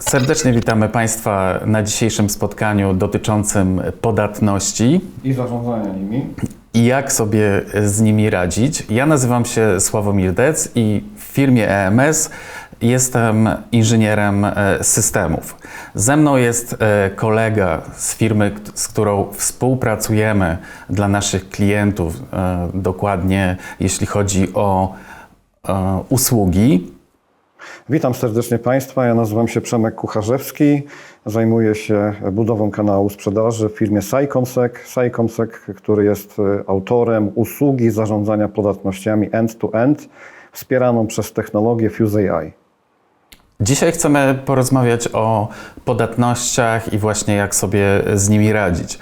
Serdecznie witamy Państwa na dzisiejszym spotkaniu dotyczącym podatności i zarządzania nimi. i jak sobie z nimi radzić. Ja nazywam się Sławomir Dec i w firmie EMS jestem inżynierem e, systemów. Ze mną jest e, kolega z firmy, z którą współpracujemy dla naszych klientów, e, dokładnie jeśli chodzi o usługi. Witam serdecznie Państwa. Ja nazywam się Przemek Kucharzewski. Zajmuję się budową kanału sprzedaży w firmie Sycomsec. Sycomsec, który jest e, autorem usługi zarządzania podatnościami end-to-end, wspieraną przez technologię Fuse AI. Dzisiaj chcemy porozmawiać o podatnościach i właśnie jak sobie z nimi radzić.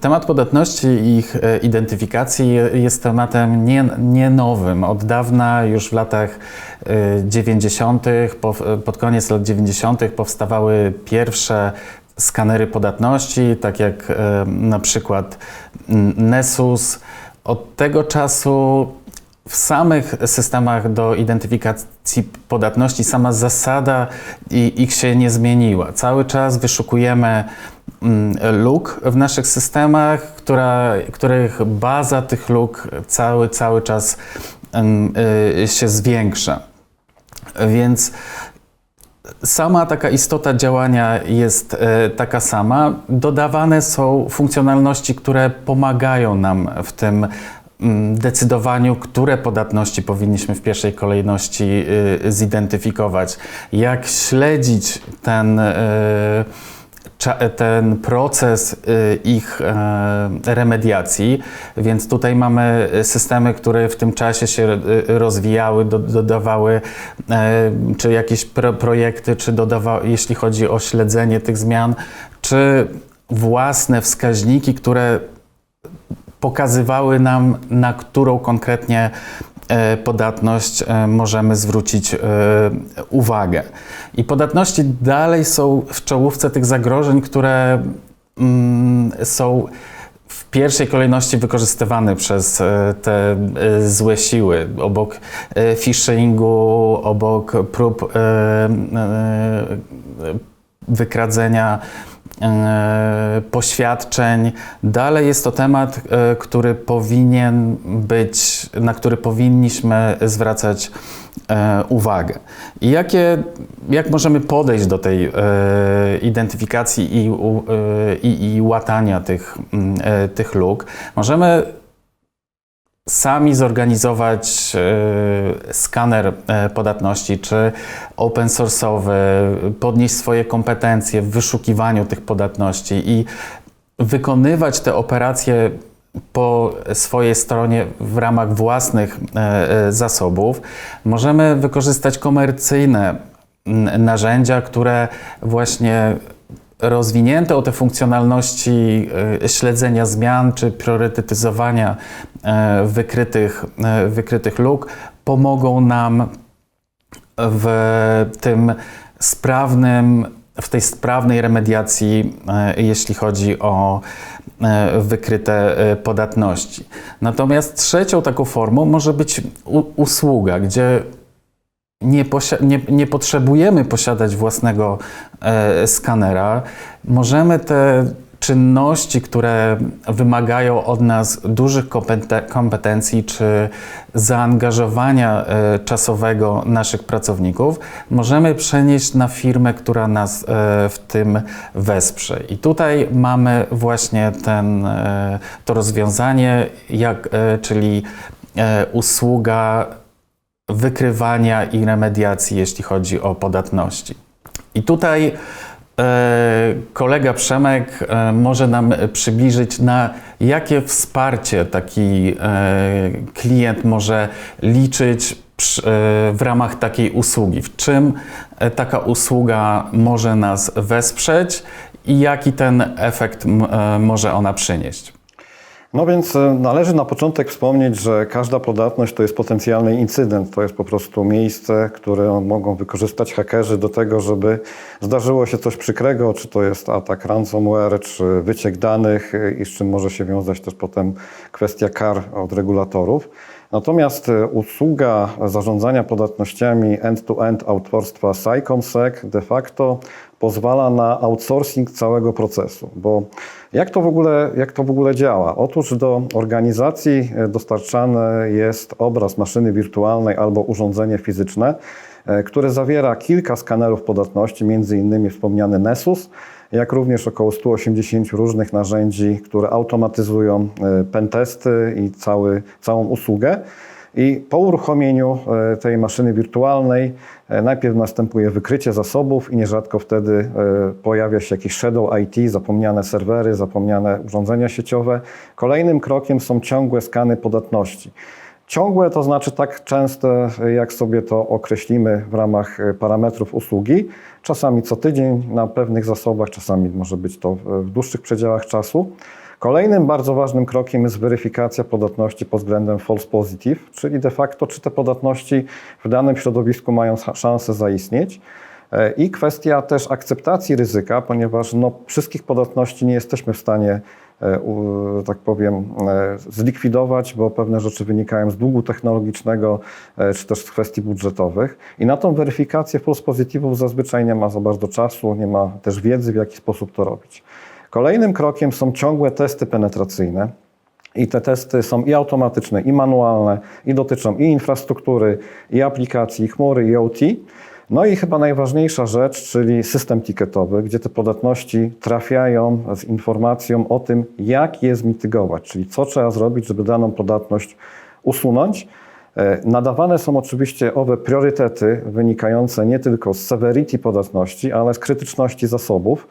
Temat podatności i ich e, identyfikacji je- jest tematem nie, nie nowym. Od dawna, już w latach e, 90., po, pod koniec lat 90., powstawały pierwsze skanery podatności, tak jak e, na przykład mm, Nessus. Od tego czasu w samych systemach do identyfikacji podatności sama zasada ich się nie zmieniła. Cały czas wyszukujemy luk w naszych systemach, która, których baza tych luk cały, cały czas em, y, się zwiększa. Więc sama taka istota działania jest e, taka sama. Dodawane są funkcjonalności, które pomagają nam w tym mm, decydowaniu, które podatności powinniśmy w pierwszej kolejności y, zidentyfikować, jak śledzić ten, y, ten proces y, ich e, remediacji. Więc tutaj mamy systemy, które w tym czasie się y, rozwijały, do, dodawały e, czy jakieś pro, projekty, czy dodawały, jeśli chodzi o śledzenie tych zmian, czy własne wskaźniki, które pokazywały nam, na którą konkretnie e, podatność e, możemy zwrócić e, uwagę. I podatności dalej są w czołówce tych zagrożeń, które mm, są w pierwszej kolejności wykorzystywane przez te złe siły. Obok phishingu, obok prób wykradzenia poświadczeń. Dalej jest to temat, e, który powinien być, na który powinniśmy zwracać e, uwagę. I jakie, jak możemy podejść do tej e, identyfikacji i, e, i, i łatania tych, e, tych luk? Możemy sami zorganizować e, skaner e, podatności, czy open source'owy, podnieść swoje kompetencje w wyszukiwaniu tych podatności i wykonywać te operacje po swojej stronie w ramach własnych e, zasobów. Możemy wykorzystać komercyjne narzędzia, które właśnie rozwinięte o te funkcjonalności e, śledzenia zmian czy priorytetyzowania e, wykrytych, e, wykrytych luk pomogą nam w tym sprawnym, w tej sprawnej remediacji, e, jeśli chodzi o wykryte podatności. Natomiast trzecią taką formą może być usługa, gdzie nie, nie, nie potrzebujemy posiadać własnego e, skanera. Możemy te czynności, które wymagają od nas dużych kompete- kompetencji czy zaangażowania e, czasowego naszych pracowników, możemy przenieść na firmę, która nas e, w tym wesprze. I tutaj mamy właśnie ten, e, to rozwiązanie, jak, e, czyli e, usługa wykrywania i remediacji, jeśli chodzi o podatności. I tutaj e, kolega Przemek e, może nam przybliżyć, na jakie wsparcie taki e, klient może liczyć w ramach takiej usługi. W czym taka usługa może nas wesprzeć i jaki ten efekt może ona przynieść. No więc e, należy na początek wspomnieć, że każda podatność to jest potencjalny incydent. To jest po prostu miejsce, które mogą wykorzystać hakerzy do tego, żeby zdarzyło się coś przykrego, czy to jest atak ransomware, czy wyciek danych e, i z czym może się wiązać też potem kwestia kar od regulatorów. Natomiast e, usługa zarządzania podatnościami end-to-end autorstwa SciComSec de facto pozwala na outsourcing całego procesu. Bo jak to w ogóle, jak to w ogóle działa? Otóż do organizacji e, dostarczany jest obraz maszyny wirtualnej albo urządzenie fizyczne, e, które zawiera kilka skanerów podatności, między innymi wspomniany Nessus, jak również około 180 różnych narzędzi, które automatyzują e, pentesty i cały, całą usługę. I po uruchomieniu e, tej maszyny wirtualnej e, najpierw następuje wykrycie zasobów i nierzadko wtedy e, pojawia się jakiś shadow IT, zapomniane serwery, zapomniane urządzenia sieciowe. Kolejnym krokiem są ciągłe skany podatności. Ciągłe to znaczy tak częste, jak sobie to określimy w ramach parametrów usługi. Czasami co tydzień na pewnych zasobach, czasami może być to w dłuższych przedziałach czasu. Kolejnym bardzo ważnym krokiem jest weryfikacja podatności pod względem false positive, czyli de facto, czy te podatności w danym środowisku mają szansę zaistnieć. E, I kwestia też akceptacji ryzyka, ponieważ no, wszystkich podatności nie jesteśmy w stanie, e, tak powiem, e, zlikwidować, bo pewne rzeczy wynikają z długu technologicznego, czy też z kwestii budżetowych. I na tą weryfikację false positive'ów zazwyczaj nie ma za bardzo czasu, nie ma też wiedzy, w jaki sposób to robić. Kolejnym krokiem są ciągłe testy penetracyjne. I te testy są i automatyczne, i manualne, i dotyczą i infrastruktury, i aplikacji, i chmury, i OT. No i chyba najważniejsza rzecz, czyli system ticketowy, gdzie te podatności trafiają z informacją o tym, jak je zmitygować, czyli co trzeba zrobić, żeby daną podatność usunąć. E, Nadawane są oczywiście owe priorytety wynikające nie tylko z severity podatności, ale z krytyczności zasobów.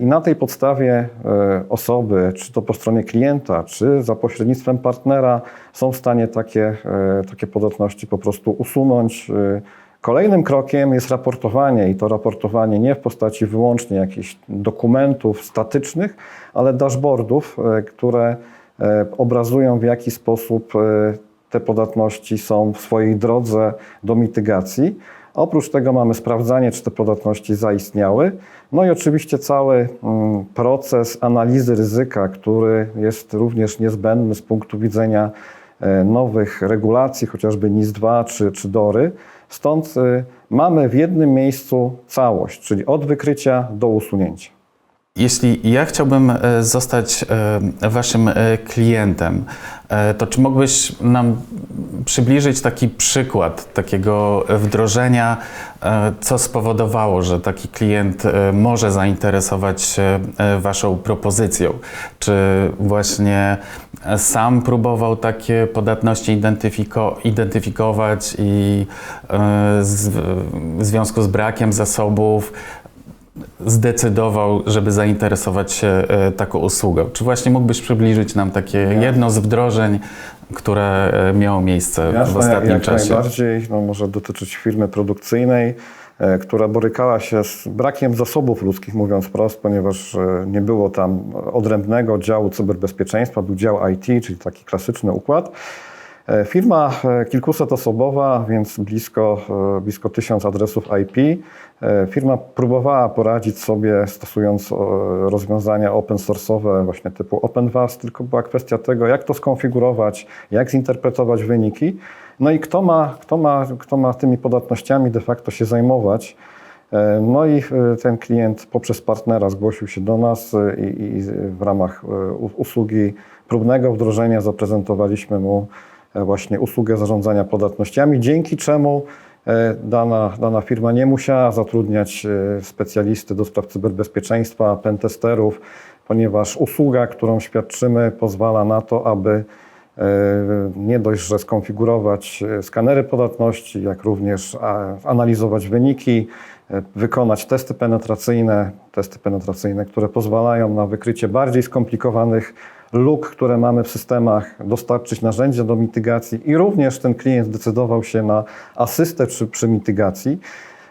I na tej podstawie e, osoby, czy to po stronie klienta, czy za pośrednictwem partnera, są w stanie takie, e, takie podatności po prostu usunąć. E, Kolejnym krokiem jest raportowanie i to raportowanie nie w postaci wyłącznie jakichś dokumentów statycznych, ale dashboardów, które obrazują w jaki sposób te podatności są w swojej drodze do mitygacji. Oprócz tego mamy sprawdzanie, czy te podatności zaistniały. No i oczywiście cały mm, proces analizy ryzyka, który jest również niezbędny z punktu widzenia e, nowych regulacji, chociażby NIS-2 czy, czy DORY. Stąd y, mamy w jednym miejscu całość, czyli od wykrycia do usunięcia. Jeśli ja chciałbym e, zostać e, waszym e, klientem, to czy mógłbyś nam przybliżyć taki przykład takiego wdrożenia, co spowodowało, że taki klient może zainteresować się waszą propozycją? Czy właśnie sam próbował takie podatności identyfiko- identyfikować i w związku z brakiem zasobów zdecydował, żeby zainteresować się e, taką usługą. Czy właśnie mógłbyś przybliżyć nam takie jedno z wdrożeń, które e, miało miejsce w Jasne, ostatnim jak czasie? najbardziej. No, może dotyczyć firmy produkcyjnej, e, która borykała się z brakiem zasobów ludzkich, mówiąc wprost, ponieważ nie było tam odrębnego działu cyberbezpieczeństwa, był dział IT, czyli taki klasyczny układ. Firma kilkusetosobowa, więc blisko, blisko tysiąc adresów IP. E, Firma próbowała poradzić sobie stosując e, rozwiązania open source'owe właśnie typu OpenVAS, tylko była kwestia tego, jak to skonfigurować, jak zinterpretować wyniki. No i kto ma, kto ma, kto ma tymi podatnościami de facto się zajmować. E, No i ten klient poprzez partnera zgłosił się do nas i, i w ramach usługi próbnego wdrożenia zaprezentowaliśmy mu właśnie usługę zarządzania podatnościami, dzięki czemu dana, dana firma nie musiała zatrudniać e, specjalisty do spraw cyberbezpieczeństwa, pentesterów, ponieważ usługa, którą świadczymy, pozwala na to, aby e, nie dość, że skonfigurować e, skanery podatności, jak również analizować wyniki, e, wykonać testy penetracyjne, testy penetracyjne, które pozwalają na wykrycie bardziej skomplikowanych luk, które mamy w systemach, dostarczyć narzędzia do mitygacji i również ten klient zdecydował się na asystę przy, przy mitygacji.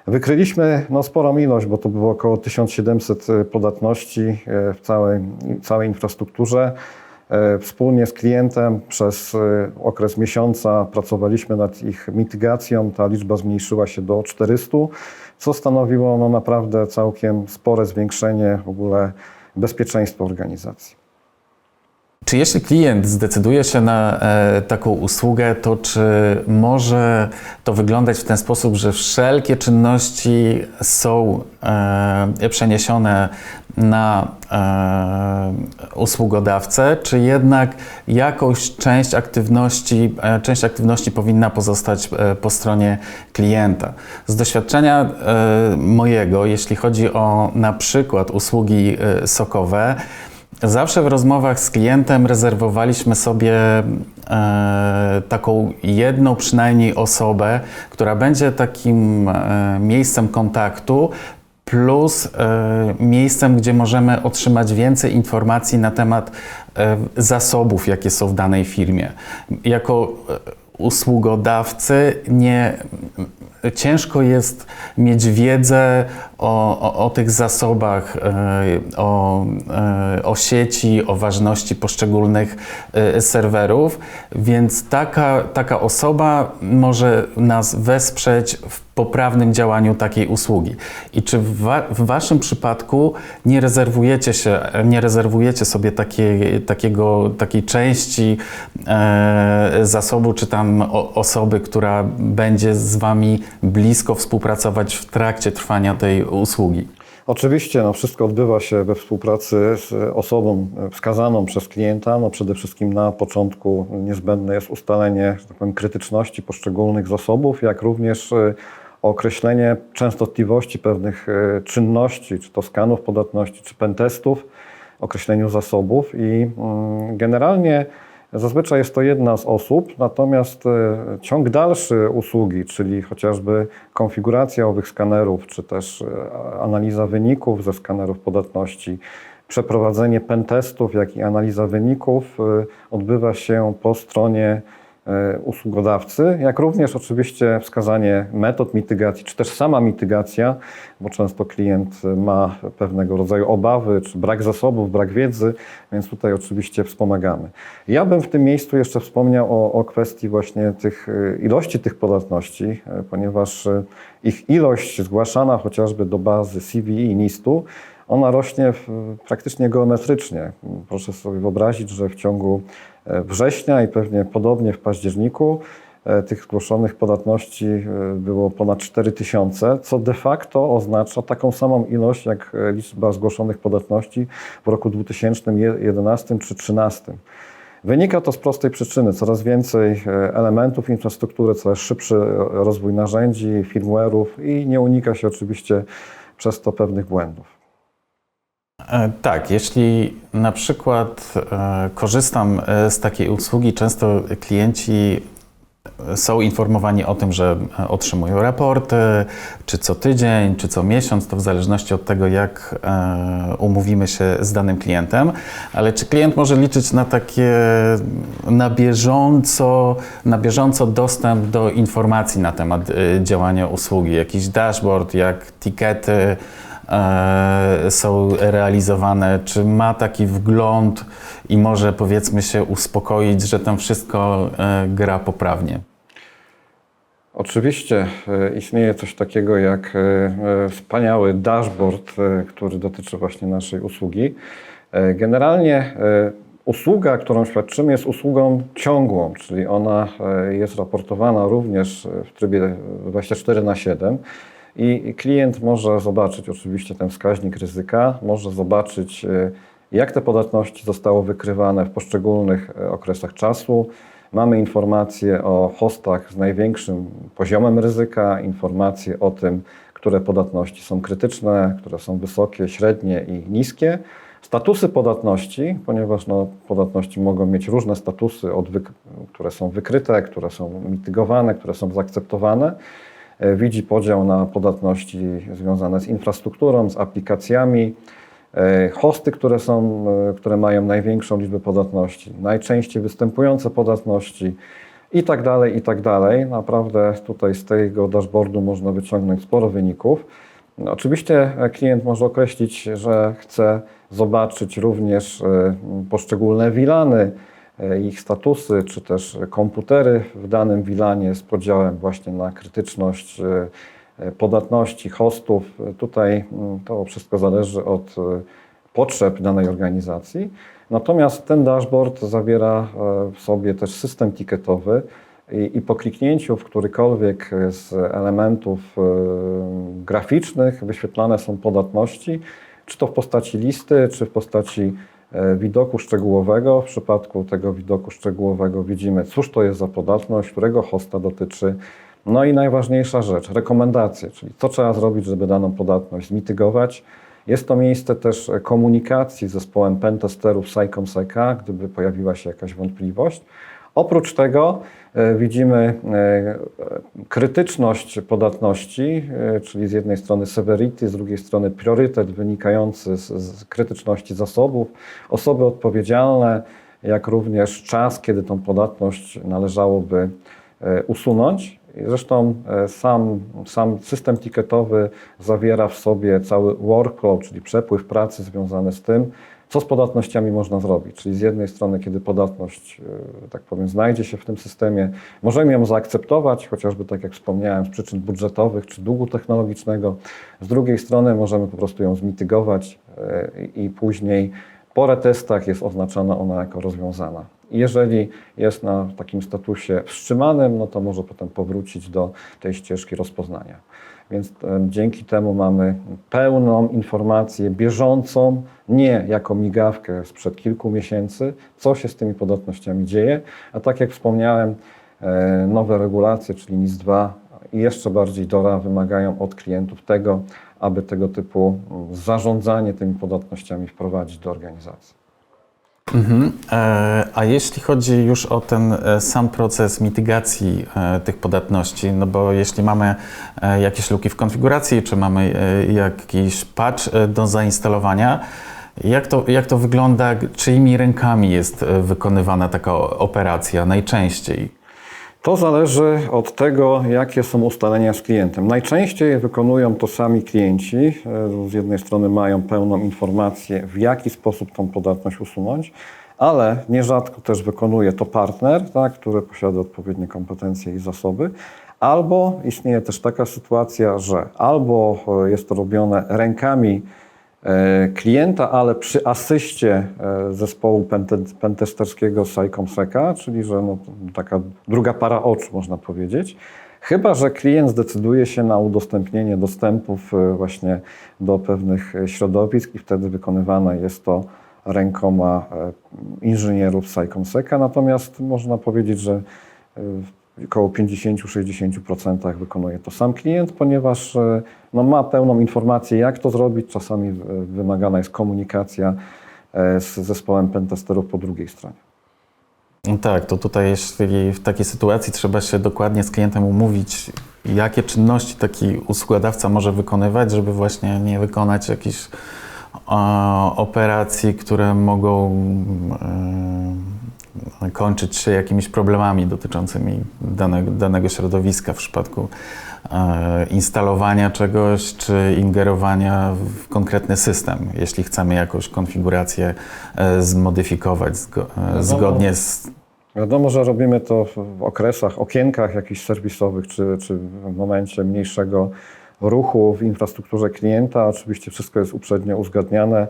Wykryliśmy no, sporą ilość, bo to było około 1700 podatności e, w całej, całej infrastrukturze. E, Wspólnie z klientem przez e, okres miesiąca pracowaliśmy nad ich mitygacją. Ta liczba zmniejszyła się do 400, co stanowiło no, naprawdę całkiem spore zwiększenie w ogóle bezpieczeństwa organizacji. Czy jeśli klient zdecyduje się na e, taką usługę, to czy może to wyglądać w ten sposób, że wszelkie czynności są e, przeniesione na e, usługodawcę, czy jednak jakąś część aktywności, część aktywności powinna pozostać po stronie klienta? Z doświadczenia mojego, jeśli chodzi o na przykład usługi sokowe, Zawsze w rozmowach z klientem rezerwowaliśmy sobie e, taką jedną przynajmniej osobę, która będzie takim e, miejscem kontaktu, plus e, miejscem, gdzie możemy otrzymać więcej informacji na temat e, zasobów, jakie są w danej firmie. Jako e, usługodawcy nie ciężko jest mieć wiedzę o, o, tych zasobach, e, o, e, o sieci, o ważności poszczególnych e, serwerów, więc taka, taka osoba może nas wesprzeć w poprawnym działaniu takiej usługi. I czy w, wa- w Waszym przypadku nie rezerwujecie się, nie rezerwujecie sobie takiej, takiego, takiej części e, zasobu, czy tam o, osoby, która będzie z Wami blisko współpracować w trakcie trwania tej usługi? Oczywiście no, wszystko odbywa się we współpracy z osobą wskazaną przez klienta. No, przede wszystkim na początku niezbędne jest ustalenie tak powiem, krytyczności poszczególnych zasobów, jak również e, określenie częstotliwości pewnych e, czynności, czy to skanów podatności, czy pentestów, określeniu zasobów i mm, generalnie Zazwyczaj jest to jedna z osób, natomiast e, ciąg dalszy usługi, czyli chociażby konfiguracja owych skanerów, czy też e, analiza wyników ze skanerów podatności, przeprowadzenie pentestów, jak i analiza wyników e, odbywa się po stronie usługodawcy, jak również oczywiście wskazanie metod mitygacji, czy też sama mitygacja, bo często klient ma pewnego rodzaju obawy, czy brak zasobów, brak wiedzy, więc tutaj oczywiście wspomagamy. Ja bym w tym miejscu jeszcze wspomniał o, o kwestii właśnie tych e, ilości tych podatności, e, ponieważ e, ich ilość zgłaszana chociażby do bazy CVI i NIST-u ona rośnie praktycznie geometrycznie. Proszę sobie wyobrazić, że w ciągu e, września i pewnie podobnie w październiku e, tych zgłoszonych podatności e, było ponad 4 tysiące, co de facto oznacza taką samą ilość jak liczba zgłoszonych podatności w roku 2011 czy 2013. Wynika to z prostej przyczyny. Coraz więcej elementów infrastruktury, coraz szybszy rozwój narzędzi, firmware'ów i nie unika się oczywiście przez to pewnych błędów. E, Tak, jeśli na przykład e, korzystam e, z takiej usługi, często klienci są informowani o tym, że otrzymują raporty, czy co tydzień, czy co miesiąc, to w zależności od tego, jak umówimy się z danym klientem. Ale czy klient może liczyć na takie na bieżąco, na bieżąco dostęp do informacji na temat działania usługi, jakiś dashboard, jak tikety, są realizowane, czy ma taki wgląd i może powiedzmy się uspokoić, że tam wszystko e, gra poprawnie. Oczywiście e, istnieje coś takiego jak e, e, wspaniały dashboard, e, który dotyczy właśnie naszej usługi. E, Generalnie e, usługa, którą świadczymy, jest usługą ciągłą, czyli ona e, jest raportowana również w trybie 24 na 7 i klient może zobaczyć oczywiście ten wskaźnik ryzyka, może zobaczyć e, jak te podatności zostały wykrywane w poszczególnych e, okresach czasu. Mamy informacje o hostach z największym poziomem ryzyka, informacje o tym, które podatności są krytyczne, które są wysokie, średnie i niskie. Statusy podatności, ponieważ no, podatności mogą mieć różne statusy, które są wykryte, które są mitygowane, które są zaakceptowane. E, Widzi podział na podatności związane z infrastrukturą, z aplikacjami, e, hosty, które, są, e, które mają największą liczbę podatności, najczęściej występujące podatności i tak dalej, i tak dalej. Naprawdę tutaj z tego dashboardu można wyciągnąć sporo wyników. Oczywiście klient może określić, że chce zobaczyć również poszczególne wilany, ich statusy, czy też komputery w danym wilanie z podziałem właśnie na krytyczność e, e, podatności hostów. E, Tutaj mm, to wszystko zależy od e, potrzeb danej organizacji. Natomiast ten dashboard zawiera e, w sobie też system ticketowy i, i po kliknięciu w którykolwiek z elementów e, graficznych wyświetlane są podatności, czy to w postaci listy, czy w postaci e, widoku szczegółowego. W przypadku tego widoku szczegółowego widzimy, cóż to jest za podatność, którego hosta dotyczy. No i najważniejsza rzecz, rekomendacje, czyli co trzeba zrobić, żeby daną podatność zmitygować. Jest to miejsce też komunikacji z zespołem pentesterów SciComSeca, gdyby pojawiła się jakaś wątpliwość. Oprócz tego e, widzimy e, krytyczność podatności, e, czyli z jednej strony severity, z drugiej strony priorytet wynikający z, z krytyczności zasobów, osoby odpowiedzialne, jak również czas, kiedy tą podatność należałoby usunąć. Zresztą sam, sam system ticketowy zawiera w sobie cały workflow, czyli przepływ pracy związany z tym, co z podatnościami można zrobić. Czyli z jednej strony, kiedy podatność, e, tak powiem, znajdzie się w tym systemie, możemy ją zaakceptować, chociażby tak jak wspomniałem, z przyczyn budżetowych czy długu technologicznego. Z drugiej strony możemy po prostu ją zmitygować e, i później po retestach jest oznaczona ona jako rozwiązana. Jeżeli jest na takim statusie wstrzymanym, no to może potem powrócić do tej ścieżki rozpoznania. Więc em, dzięki temu mamy pełną informację bieżącą, nie jako migawkę sprzed kilku miesięcy, co się z tymi podatnościami dzieje. A tak jak wspomniałem, e, nowe regulacje, czyli NIS-2 i jeszcze bardziej DORA wymagają od klientów tego, aby tego typu mm, zarządzanie tymi podatnościami wprowadzić do organizacji. Mhm. E, A jeśli chodzi już o ten e, sam proces mitygacji e, tych podatności, no bo jeśli mamy jakieś luki w konfiguracji, czy mamy jakiś patch do zainstalowania, jak to, jak to wygląda, czyimi rękami jest wykonywana taka operacja najczęściej? To zależy od tego, jakie są ustalenia z klientem. Najczęściej wykonują to sami klienci. E, Z jednej strony mają pełną informację, w jaki sposób tą podatność usunąć, ale nierzadko też wykonuje to partner, tak, który posiada odpowiednie kompetencje i zasoby. Albo istnieje też taka sytuacja, że albo e, jest to robione rękami klienta, ale przy asyście e, zespołu pente- pentesterskiego SciComSeca, czyli że no, taka druga para oczu, można powiedzieć. Chyba, że klient zdecyduje się na udostępnienie dostępów e, właśnie do pewnych e, środowisk i wtedy wykonywane jest to rękoma e, inżynierów SciComSeca. Natomiast można powiedzieć, że e, około 50-60% wykonuje to sam klient, ponieważ e, no, ma pełną informację, jak to zrobić. Czasami e, wymagana jest komunikacja e, z zespołem pentesterów po drugiej stronie. No Tak, to tutaj jeśli w takiej sytuacji trzeba się dokładnie z klientem umówić, jakie czynności taki usługodawca może wykonywać, żeby właśnie nie wykonać jakichś operacji, które mogą kończyć się jakimiś problemami dotyczącymi danego, danego środowiska w przypadku e, instalowania czegoś czy ingerowania w konkretny system, jeśli chcemy jakąś konfigurację e, zmodyfikować zgo, e, zgodnie z Wiadomo, że robimy to w- w okresach, okienkach jakichś serwisowych, czy, czy w momencie mniejszego ruchu w infrastrukturze klienta. Oczywiście wszystko jest uprzednio uzgadniane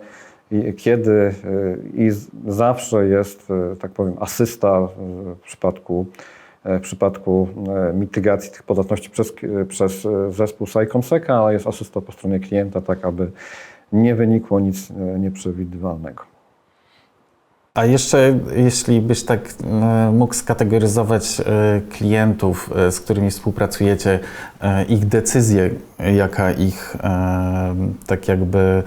i kiedy y, i zawsze jest, y, tak powiem, asysta w przypadku, e, w przypadku e, mitygacji tych podatności przez, e, przez e, zespół SciComSeca, ale jest asysta po stronie klienta, tak aby nie wynikło nic e, nieprzewidywalnego. A jeszcze, jeśli byś tak e, mógł skategoryzować e, klientów, e, z którymi współpracujecie, e, ich decyzję, jaka ich e, tak jakby e,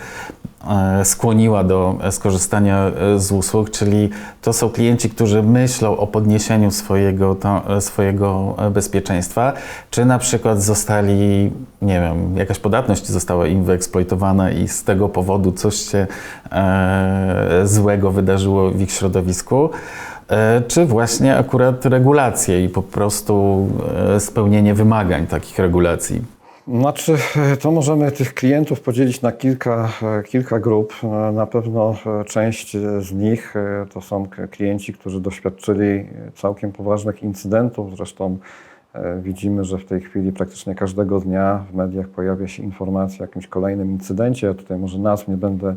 skłoniła do skorzystania e, z usług, czyli to są klienci, którzy myślą o podniesieniu swojego, to, e, swojego e, bezpieczeństwa, czy na przykład zostali, nie wiem, jakaś podatność została im wyeksploitowana i z tego powodu coś się e, złego wydarzyło w ich środowisku, e, czy właśnie akurat regulacje i po prostu e, spełnienie wymagań takich regulacji. Znaczy, to możemy tych klientów podzielić na kilka, kilka grup. Na pewno część z nich e, to są klienci, którzy doświadczyli całkiem poważnych incydentów. Zresztą e, widzimy, że w tej chwili praktycznie każdego dnia w mediach pojawia się informacja o jakimś kolejnym incydencie. Ja tutaj może nazw nie będę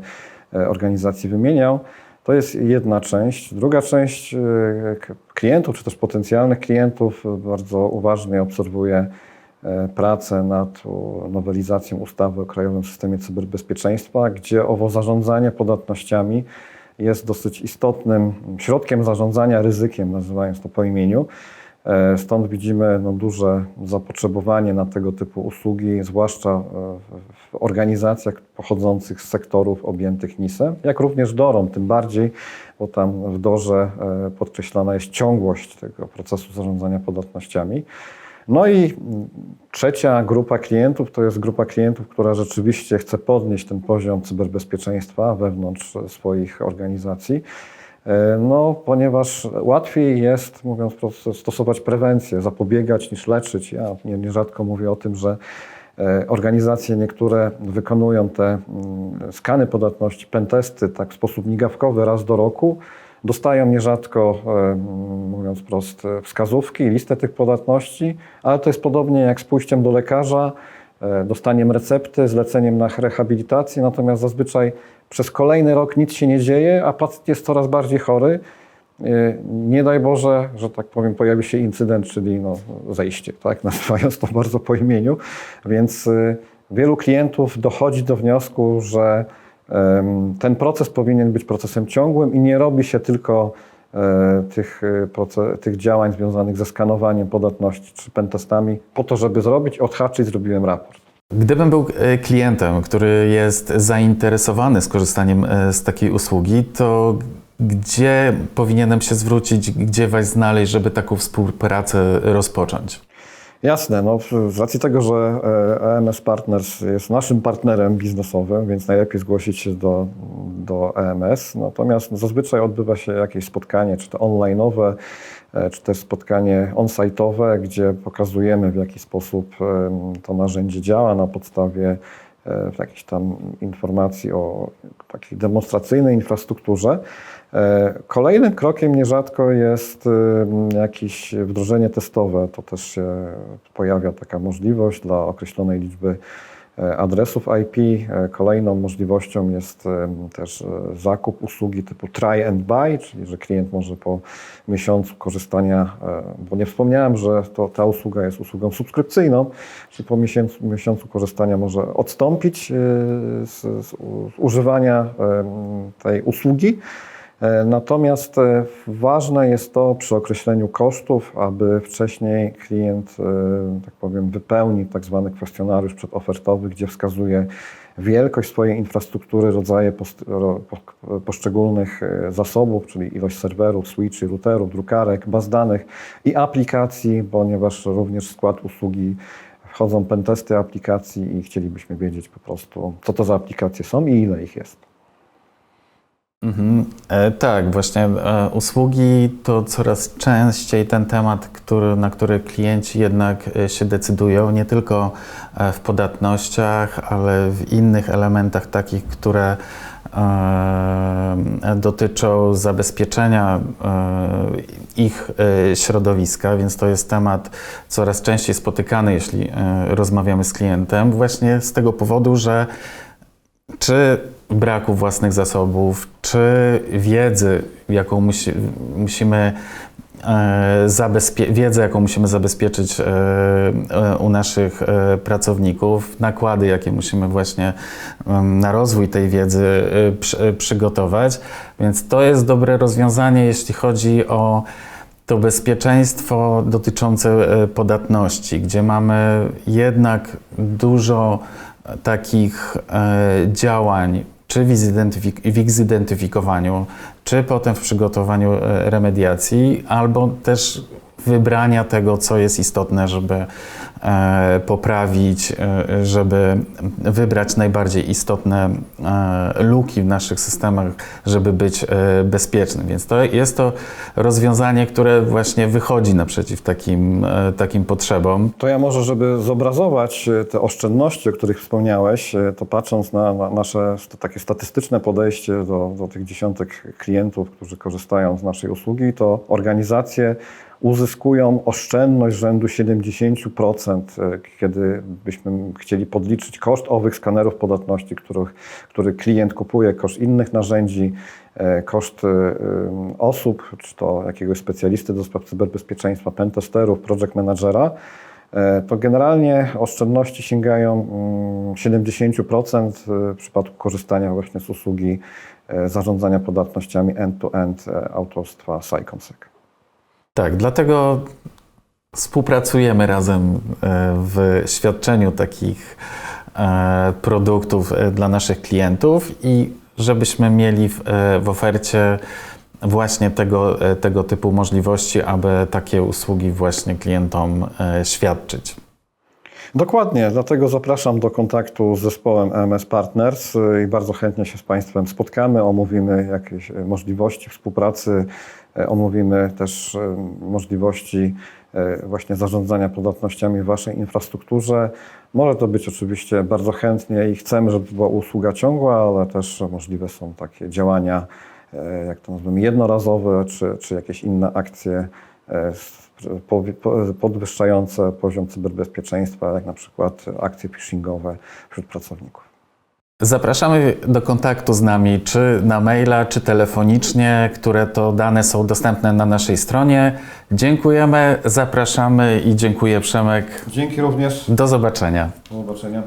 e, organizacji wymieniał. To jest jedna część. Druga część klientów, czy też potencjalnych klientów bardzo uważnie obserwuje e, pracę nad nowelizacją ustawy o Krajowym Systemie Cyberbezpieczeństwa, gdzie owo zarządzanie podatnościami jest dosyć istotnym środkiem zarządzania ryzykiem, nazywając to po imieniu. E, Stąd widzimy no, duże zapotrzebowanie na tego typu usługi, zwłaszcza e, w- organizacjach pochodzących z sektorów objętych NIS-em, jak również DORą, tym bardziej, bo tam w DORze podkreślana jest ciągłość tego procesu zarządzania podatnościami. No i trzecia grupa klientów to jest grupa klientów, która rzeczywiście chce podnieść ten poziom cyberbezpieczeństwa wewnątrz swoich organizacji. E, No, ponieważ łatwiej jest, mówiąc prosto, stosować prewencję, zapobiegać niż leczyć. Ja nie- nierzadko mówię o tym, że e, organizacje niektóre wykonują te mm, skany podatności, pentesty tak w sposób migawkowy raz do roku. Dostają nierzadko, e, mówiąc prosto, wskazówki, listę tych podatności, ale to jest podobnie jak z pójściem do lekarza, e, dostaniem recepty, zleceniem na rehabilitację, natomiast zazwyczaj przez kolejny rok nic się nie dzieje, a pacjent jest coraz bardziej chory. E, Nie daj Boże, że tak powiem, pojawi się incydent, czyli no, zejście, tak, nazywając to bardzo po imieniu. Więc e, wielu klientów dochodzi do wniosku, że ten proces powinien być procesem ciągłym i nie robi się tylko e, tych, e, tych działań związanych ze skanowaniem podatności czy pentestami po to, żeby zrobić, odhaczyć, zrobiłem raport. Gdybym był e, klientem, który jest zainteresowany skorzystaniem z takiej usługi, to gdzie powinienem się zwrócić, gdzie Was znaleźć, żeby taką współpracę rozpocząć? Jasne, no z racji tego, że e, EMS Partners jest naszym partnerem biznesowym, więc najlepiej zgłosić się do, do EMS. Natomiast zazwyczaj odbywa się jakieś spotkanie, czy to online'owe, e, czy też spotkanie on-site'owe, gdzie pokazujemy w jaki sposób em, to narzędzie działa na podstawie e, jakichś tam informacji o takiej demonstracyjnej infrastrukturze. E, Kolejnym krokiem nierzadko jest jakieś wdrożenie testowe. To też się pojawia taka możliwość dla określonej liczby e, adresów IP. E, Kolejną możliwością jest też zakup usługi typu try and buy, czyli że klient może po miesiącu korzystania, bo nie wspomniałem, że to, ta usługa jest usługą subskrypcyjną, czyli po miesiącu, miesiącu korzystania może odstąpić z, z, używania tej usługi. E, Natomiast e, ważne jest to przy określeniu kosztów, aby wcześniej klient, e, tak powiem, wypełnił tak zwany kwestionariusz przedofertowy, gdzie wskazuje wielkość swojej infrastruktury, rodzaje poszczególnych zasobów, czyli ilość serwerów, switchy, routerów, drukarek, baz danych i aplikacji, ponieważ również skład usługi wchodzą pentesty aplikacji i chcielibyśmy wiedzieć po prostu, co to za aplikacje są i ile ich jest. Mhm. E, tak, właśnie e, usługi to coraz częściej ten temat, który, na który klienci jednak e, się decydują, nie tylko e, w podatnościach, ale w innych elementach takich, które e, dotyczą zabezpieczenia e, ich środowiska, więc to jest temat coraz częściej spotykany, jeśli rozmawiamy z klientem, właśnie z tego powodu, że czy braku własnych zasobów, czy wiedzy, jaką musi, musimy e, wiedzę, jaką musimy zabezpieczyć e, e, u naszych pracowników, nakłady, jakie musimy właśnie na rozwój tej wiedzy przy, przygotować. Więc to jest dobre rozwiązanie, jeśli chodzi o to bezpieczeństwo dotyczące podatności, gdzie mamy jednak dużo takich e, działań, czy w w ich zidentyfikowaniu, czy potem w przygotowaniu e, remediacji, albo też wybrania tego, co jest istotne, żeby poprawić, e, żeby wybrać najbardziej istotne e, luki w naszych systemach, żeby być e, bezpiecznym. Więc to jest to rozwiązanie, które właśnie wychodzi naprzeciw takim, e, takim potrzebom. To ja może, żeby zobrazować e, te oszczędności, o których wspomniałeś, e, to patrząc na, na nasze takie statystyczne podejście do, do tych dziesiątek klientów, którzy korzystają z naszej usługi, to organizacje uzyskują oszczędność rzędu 70%, e, kiedy byśmy chcieli podliczyć koszt owych skanerów podatności, których, który klient kupuje, koszt innych narzędzi, e, koszt e, osób, czy to jakiegoś specjalisty do spraw cyberbezpieczeństwa, pentesterów, project managera, e, to generalnie oszczędności sięgają mm, 70% w przypadku korzystania właśnie z usługi e, zarządzania podatnościami end-to-end e, autorstwa SciConsec. Tak, dlatego współpracujemy razem e, w świadczeniu takich e, produktów e, dla naszych klientów i żebyśmy mieli w, w ofercie właśnie tego, tego typu możliwości, aby takie usługi właśnie klientom świadczyć. Dokładnie, dlatego zapraszam do kontaktu z zespołem EMS Partners y, i bardzo chętnie się z Państwem spotkamy, omówimy jakieś y, możliwości współpracy, y, omówimy też możliwości właśnie zarządzania podatnościami w Waszej infrastrukturze. Może to być oczywiście bardzo chętnie i chcemy, żeby była usługa ciągła, ale też możliwe są takie działania, jak to nazwijmy, jednorazowe, czy, czy jakieś inne akcje podwyższające poziom cyberbezpieczeństwa, jak na przykład akcje phishingowe wśród pracowników. Zapraszamy do kontaktu z nami, czy na maila, czy telefonicznie, które to dane są dostępne na naszej stronie. Dziękujemy, zapraszamy i dziękuję Przemek. Dzięki również. Do zobaczenia. Do zobaczenia.